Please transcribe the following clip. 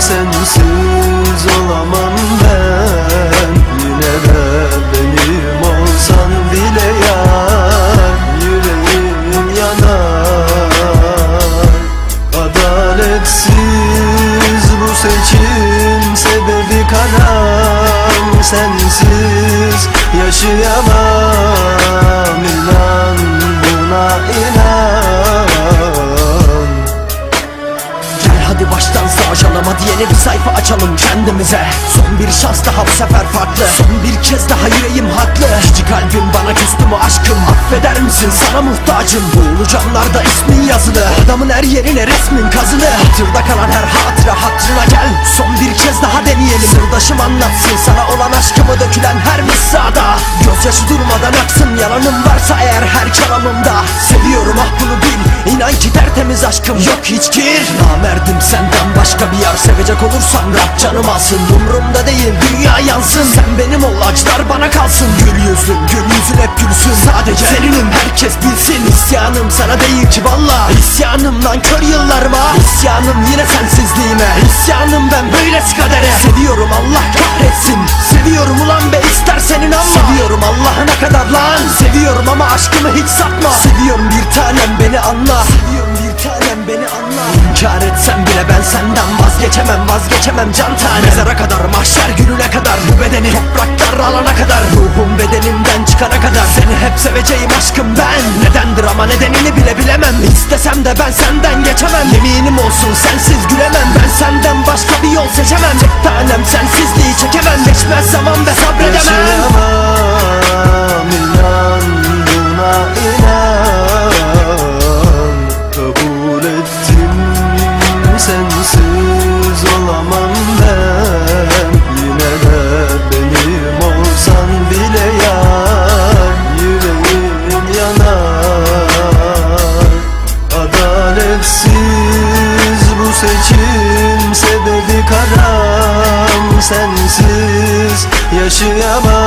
sensiz olamam ben. Yine de benim olsan bile yar. Yüreğim yanar. Adaletsiz bu seçim sebebi karam Sensiz yaşayamam hadi baştan savaşalım hadi bir sayfa açalım kendimize. Son bir şans daha bu sefer farklı. Son bir kez daha yüreğim haklı. Cici kalbim bana küstü mü aşkım? Affeder misin? Sana muhtacım. Buğulu camlarda ismin yazılı. Adamın her yerine resmin kazılı. Hatırda kalan her hatıra hatırına gel. Son bir kez daha deneyelim. Sırdaşım anlatsın sana olan aşkımı dökülen her mısrada Gözyaşı durmadan aksın yalanım varsa eğer her kelamımda Seviyorum. Ah bunu bil İnan ki tertemiz aşkım. Yok hiç kir Namerdim senden başka bir yer. Sevecek olursam rap canım alsın. Umrumda değil dünya yansın. Sen benim ol acılar bana kalsın. Gül yüzlüm gül yüzün hep gülsün. Sadece seninim herkes bilsin. İsyanım sana değil ki valla. İsyanım nankör yıllarıma İsyanım yine sensizliğime. İsyanım ben böylesi kadere. Seviyorum Allah kahretsin. Seviyorum ulan aşkımı hiç satma. Seviyorum bir tanem beni anla. Seviyorum bir tanem beni anla. İnkar etsem bile ben senden vazgeçemem Vazgeçemem can tanem Mezara kadar mahşer gününe kadar. Bu bedeni topraklar alana kadar. Ruhum bedenimden çıkana kadar. Seni hep seveceğim aşkım ben. Nedendir ama nedenini bile bilemem. İstesem de ben senden geçemem. Yeminim olsun sensiz gülemem. Ben senden başka bir yol seçemem. Tek tanem sensizliği çekemem. Geçmez zaman ve sabredemem Adaletsiz bu seçim sebebi karam. Sensiz yaşayamam